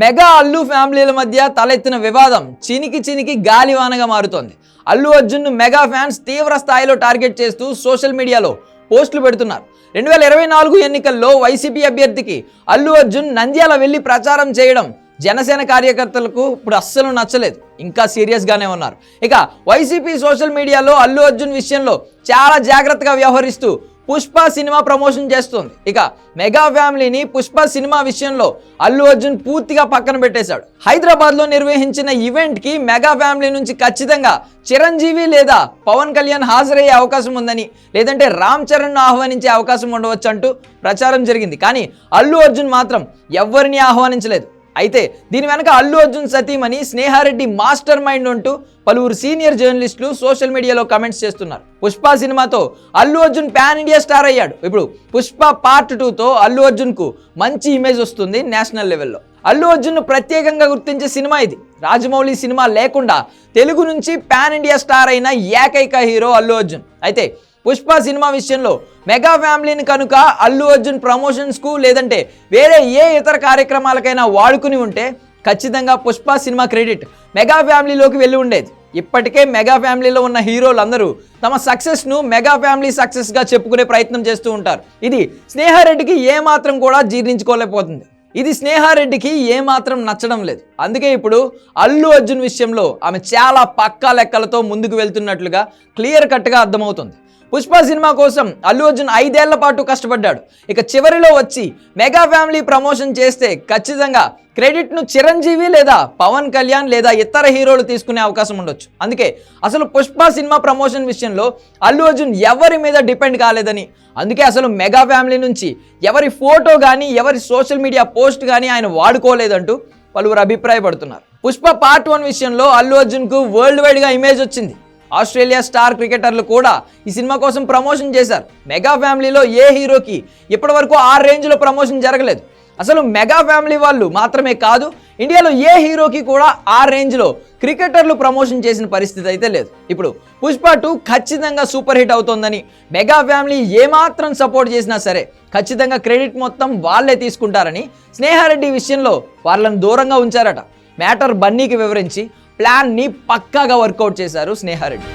Mega Allu ఫ్యామిలీల మధ్య తలెత్తిన వివాదం చినికి చినికి గాలివానగా మారుతోంది. అల్లు అర్జున్ను మెగా ఫ్యాన్స్ తీవ్ర స్థాయిలో టార్గెట్ చేస్తూ సోషల్ మీడియాలో పోస్టులు పెడుతున్నారు. రెండు వేల ఇరవై నాలుగు ఎన్నికల్లో వైసీపీ అభ్యర్థికి అల్లు అర్జున్ నంద్యాల వెళ్ళి ప్రచారం చేయడం జనసేన కార్యకర్తలకు ఇప్పుడు అస్సలు నచ్చలేదు. ఇంకా సీరియస్గానే ఉన్నారు. ఇక వైసీపీ సోషల్ మీడియాలో అల్లు అర్జున్ విషయంలో చాలా జాగ్రత్తగా వ్యవహరిస్తూ పుష్ప సినిమా ప్రమోషన్ చేస్తుంది. ఇక మెగా ఫ్యామిలీని పుష్ప సినిమా విషయంలో అల్లు అర్జున్ పూర్తిగా పక్కన పెట్టేశాడు. హైదరాబాద్లో నిర్వహించిన ఈవెంట్కి మెగా ఫ్యామిలీ నుంచి ఖచ్చితంగా చిరంజీవి లేదా పవన్ కళ్యాణ్ హాజరయ్యే అవకాశం ఉందని లేదంటే రామ్ చరణ్ను ఆహ్వానించే అవకాశం ఉండవచ్చు అంటూ ప్రచారం జరిగింది. కానీ అల్లు అర్జున్ మాత్రం ఎవరిని ఆహ్వానించలేదు. అయితే దీని వెనక అల్లు అర్జున్ సతీమణి స్నేహారెడ్డి మాస్టర్ మైండ్ అంటూ పలువురు సీనియర్ జర్నలిస్టులు సోషల్ మీడియాలో కమెంట్స్ చేస్తున్నారు. పుష్ప సినిమాతో Allu Arjun pan India star అయ్యాడు. ఇప్పుడు పుష్ప పార్ట్ టూతో అల్లు అర్జున్కు మంచి ఇమేజ్ వస్తుంది నేషనల్ లెవెల్లో. అల్లు అర్జున్ను ప్రత్యేకంగా గుర్తించే సినిమా ఇది. రాజమౌళి సినిమా లేకుండా తెలుగు నుంచి పాన్ ఇండియా స్టార్ అయిన ఏకైక హీరో అల్లు అర్జున్. అయితే పుష్ప సినిమా విషయంలో మెగా ఫ్యామిలీని కనుక అల్లు అర్జున్ ప్రమోషన్స్కు లేదంటే వేరే ఏ ఇతర కార్యక్రమాలకైనా వాడుకుని ఉంటే ఖచ్చితంగా పుష్ప సినిమా క్రెడిట్ మెగా ఫ్యామిలీలోకి వెళ్ళి ఉండేది. ఇప్పటికే మెగా ఫ్యామిలీలో ఉన్న హీరోలందరూ తమ సక్సెస్ను మెగా ఫ్యామిలీ సక్సెస్గా చెప్పుకునే ప్రయత్నం చేస్తూ ఉంటారు. ఇది స్నేహారెడ్డికి ఏమాత్రం కూడా జీర్ణించుకోలేకపోతుంది. ఇది స్నేహారెడ్డికి ఏమాత్రం నచ్చడం లేదు. అందుకే ఇప్పుడు అల్లు అర్జున్ విషయంలో ఆమె చాలా పక్కా లెక్కలతో ముందుకు వెళ్తున్నట్లుగా క్లియర్ కట్గా అర్థమవుతుంది. పుష్ప సినిమా కోసం అల్లు అర్జున్ ఐదేళ్ళ పాటు కష్టపడ్డాడు. ఇక చివరిలో వచ్చి మెగా ఫ్యామిలీ ప్రమోషన్ చేస్తే ఖచ్చితంగా క్రెడిట్ను చిరంజీవి లేదా పవన్ కళ్యాణ్ లేదా ఇతర హీరోలు తీసుకునే అవకాశం ఉండొచ్చు. అందుకే అసలు పుష్ప సినిమా ప్రమోషన్ విషయంలో అల్లు అర్జున్ ఎవరి మీద డిపెండ్ కాలేదని అందుకే అసలు మెగా ఫ్యామిలీ నుంచి ఎవరి ఫోటో కానీ ఎవరి సోషల్ మీడియా పోస్ట్ కానీ ఆయన వాడుకోలేదంటూ పలువురు అభిప్రాయపడుతున్నారు. పుష్ప పార్ట్ వన్ విషయంలో అల్లు అర్జున్కు వరల్డ్ వైడ్గా ఇమేజ్ వచ్చింది. ఆస్ట్రేలియా స్టార్ క్రికెటర్లు కూడా ఈ సినిమా కోసం ప్రమోషన్ చేశారు. మెగా ఫ్యామిలీలో ఏ హీరోకి ఇప్పటివరకు ఆ రేంజ్లో ప్రమోషన్ జరగలేదు. అసలు మెగా ఫ్యామిలీ వాళ్ళు మాత్రమే కాదు ఇండియాలో ఏ హీరోకి కూడా ఆ రేంజ్లో క్రికెటర్లు ప్రమోషన్ చేసిన పరిస్థితి అయితే లేదు. ఇప్పుడు పుష్ప టూ ఖచ్చితంగా సూపర్ హిట్ అవుతోందని మెగా ఫ్యామిలీ ఏమాత్రం సపోర్ట్ చేసినా సరే ఖచ్చితంగా క్రెడిట్ మొత్తం వాళ్ళే తీసుకుంటారని స్నేహారెడ్డి విషయంలో వాళ్ళని దూరంగా ఉంచారట. మ్యాటర్ బన్నీకి వివరించి ప్లాన్ని పక్కాగా వర్కౌట్ చేశారు స్నేహారెడ్డి.